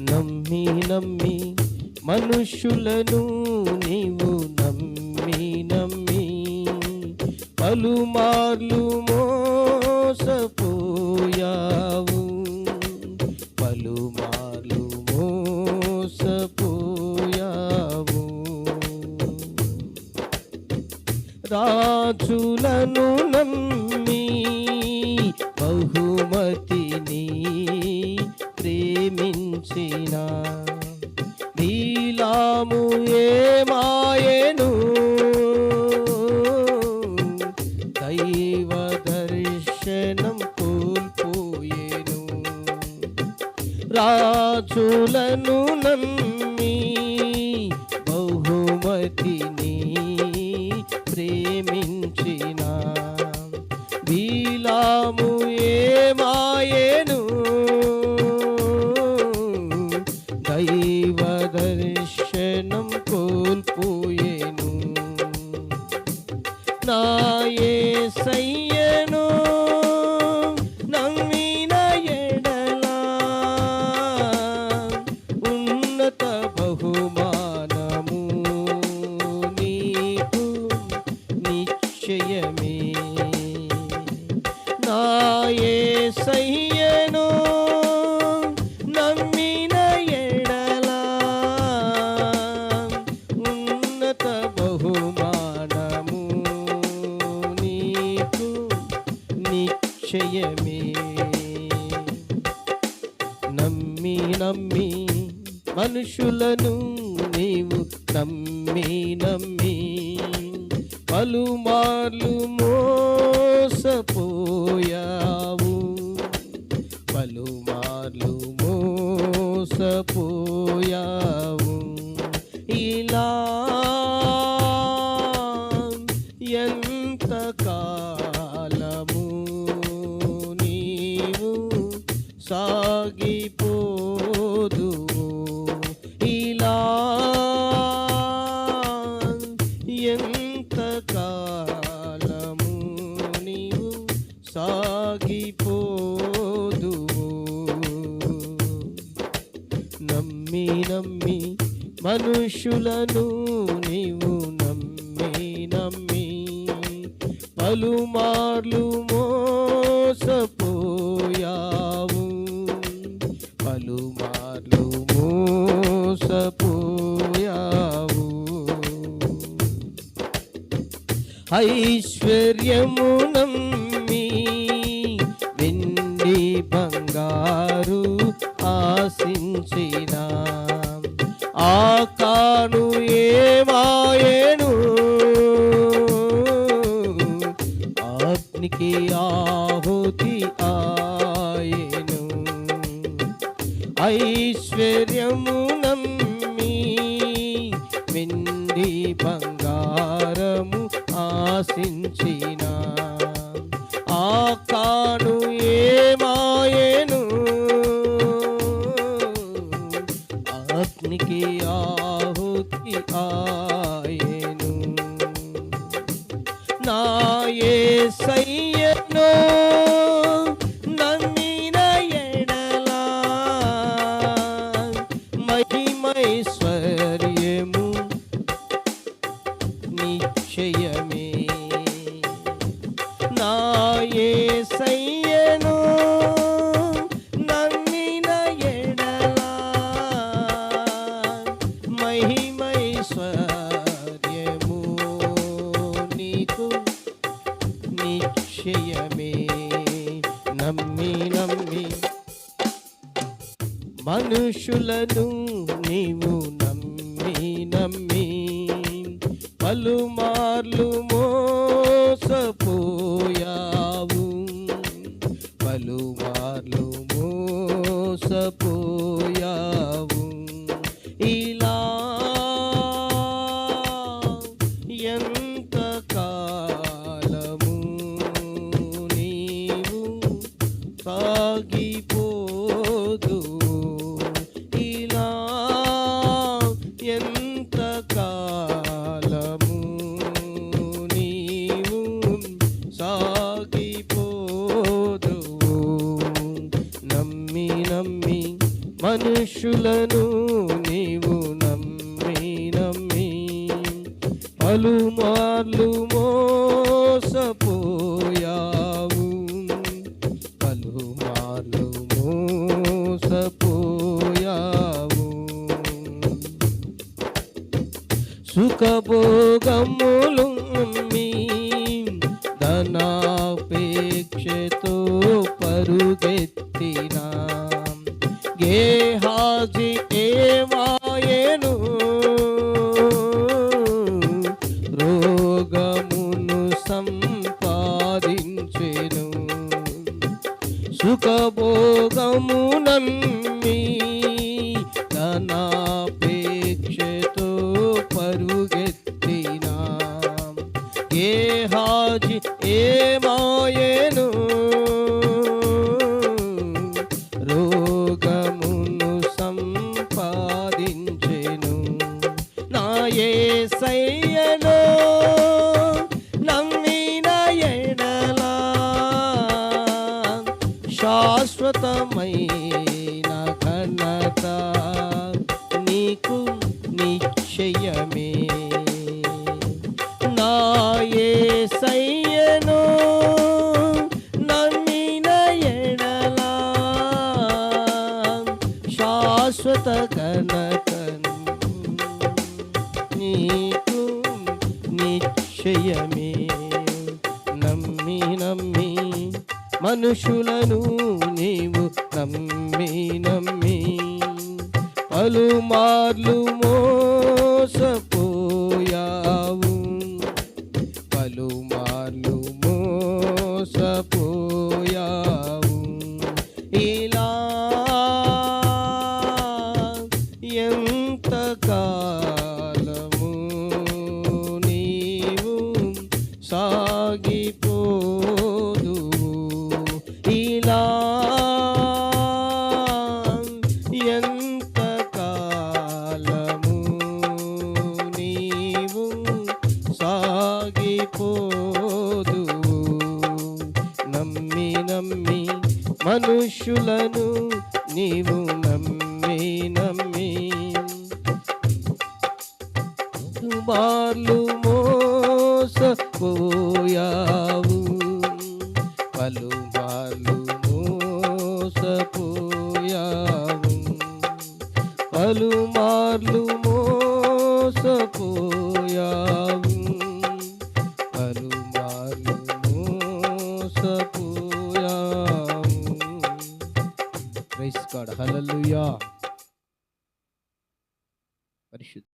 నమ్మి నమ్మి మనుషులను నీవు నమ్మి నమ్మి పలుమార్లు మోసపోయావు. పలుమార్లు మోసపోయావు. రాజులను ప్రేమించిన నీలాము ఏమాయను దైవ దర్శనం కోల్పోయేను. రాజులను నమ్మి దైవ మనుషులను నీవు నమ్మి నమ్మి పలుమార్లు మోసపోయావు. పలుమార్లు మోసపోయావు. నమ్మి నమ్మి మనుషులను నీవు నమ్మి నమ్మి పలుమార్లు మోసపోయావు. పలుమార్లు మోసపోయావు. ఐశ్వర్యము ఆకాను ఏమాయేను అగ్నికి ఆహుతి ఆయను. ఐశ్వర్యము నమ్మి వెండి బంగారము ఆశించిన. ఆకాను ఏమా అగ్నికి ఆహుతి ఆయను. నాయే సయ్యను నమ్మిన ఎడలా మహిమైశ్వర్యము మనుషులను నీవు ఎంత కాలము నీవు సాగిపోదువు? నమ్మి నమ్మి మనుషులను నీవు నమ్మి నమ్మి పలుమార్లు సుఖభోగములుమ్మి ధనాపేక్షతో పరుగెత్తిన. గేహాజి ఏవా ఏసయ్య నిశ్చయమే నమ్మి నమ్మి మనుషులను నీవు నమ్మి నమ్మి. పలుమార్లు మనుషులను నీవు నమ్మి నమ్మి. మార్లు మోసపోయావు. పలుమార్లు మోసపోయావు. పలుమార్లు మోసపో